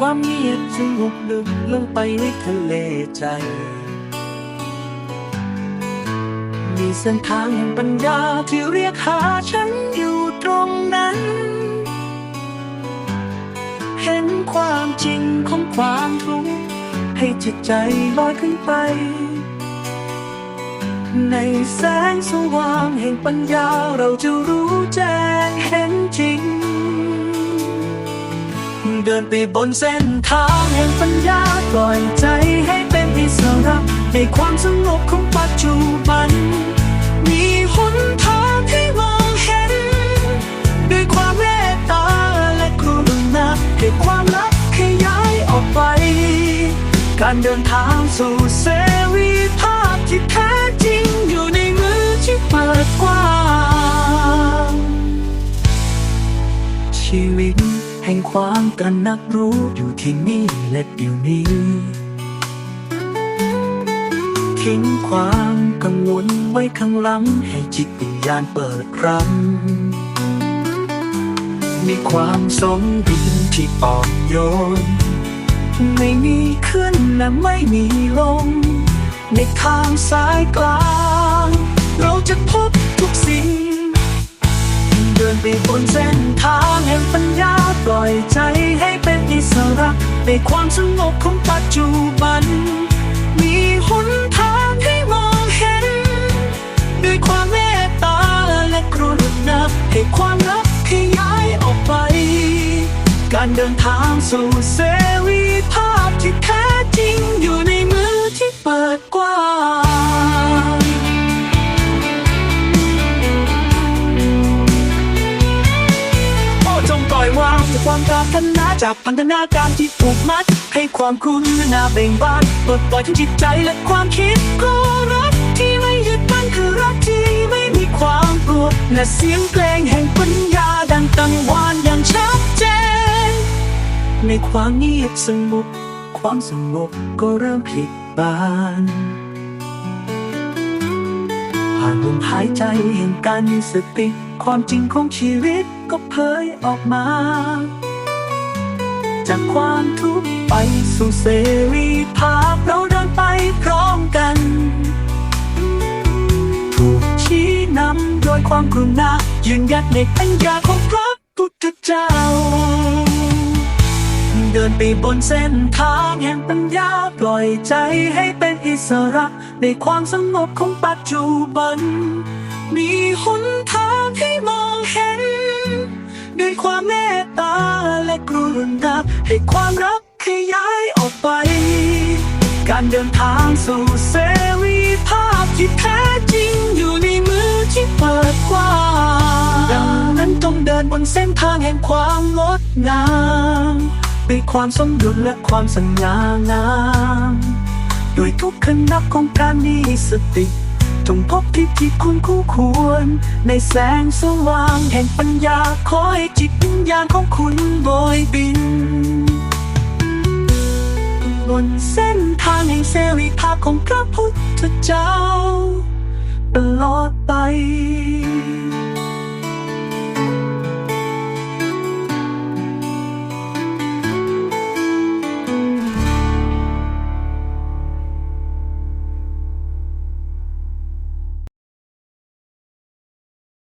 ความเงียบสงบลึกลงไปในทะเลใจ มีเส้นทางแห่งปัญญาที่เรียกหาฉันอยู่ตรงนั้น เห็นความจริงของความทุกข์ให้จิตใจลอยขึ้นไป ในแสงสว่างแห่งปัญญาเราจะรู้แจ้งเห็นจริง เดินไปบนเส้นทางแห่งปัญญาปล่อยใจให้เป็นอิสระในความสงบของปัจจุบัน มีหนทางให้มองเห็น ด้วยความเมตตาและกรุณาให้ความรักขยายออกไป การเดินทางสู่เสรี งความตระหนักรู้อยู่ที่นี่และเดี๋ยวนี้ ทิ้งความกังวลไว้ข้างหลัง ให้จิตวิญญาณเปิดรับมีความสมดุลที่อ่อนโยน ไม่มีขึ้นและไม่มีลง ในทางสายกลาง เราจะ ในความสงบของปัจจุบัน มีหนทางให้มองเห็น ด้วยความเมตตาและกรุณาให้ความรักขยายออกไป การเดินทางสู่เสรีภาพที่แท้จริงอยู่ในมือที่เปิดกว้าง ความปรารถนาจากพันธนาการที่ผูกมัด ให้ความคุณนนาเบ่งบานปลดปล่อยทั้งจิตใจและความคิดก็รักที่ไม่ยึดมั่นคือรักที่ไม่มีความกลัวและเสียงเพลงแห่งปัญญาดังกังวานอย่างชัดเจน ในความเงียบสงบความสงบก็เริ่มพลิกบาน ผ่านลมหายใจแห่งการมีสติ ความจริงของชีวิตก็เผยออกมา จากความทุกข์ไปสู่เสรีภาพเราเดินไปพร้อมกัน ถูกชี้นำโดยความกรุณายืนยัดในปัญญาของพระพุทธเจ้า เดินไปบนเส้นทางแห่งปัญญาปล่อยใจให้เป็นอิสระ ในความสงบของปัจจุบัน มีหนทางให้มองเห็น ด้วยความเมตตาและกรุณาให้ความรักขยายออกไป การเดินทางสู่เสรีภาพที่แท้จริงอยู่ในมือที่เปิดกว้างดังนั้นต้องเดินบนเส้นทางแห่งความงดงาม ด้ความสมดุลและความสง่างามด้วยทุกขนับของการมีสติจงพบที่ที่คุณคู่ควร ในแสงสว่างแห่งปัญญา ขอให้จิตวิญญาณของคุณโอยบิน บนเส้นทางแห่งเสรีภาพของพระพุทธเจ้า ตลอดไป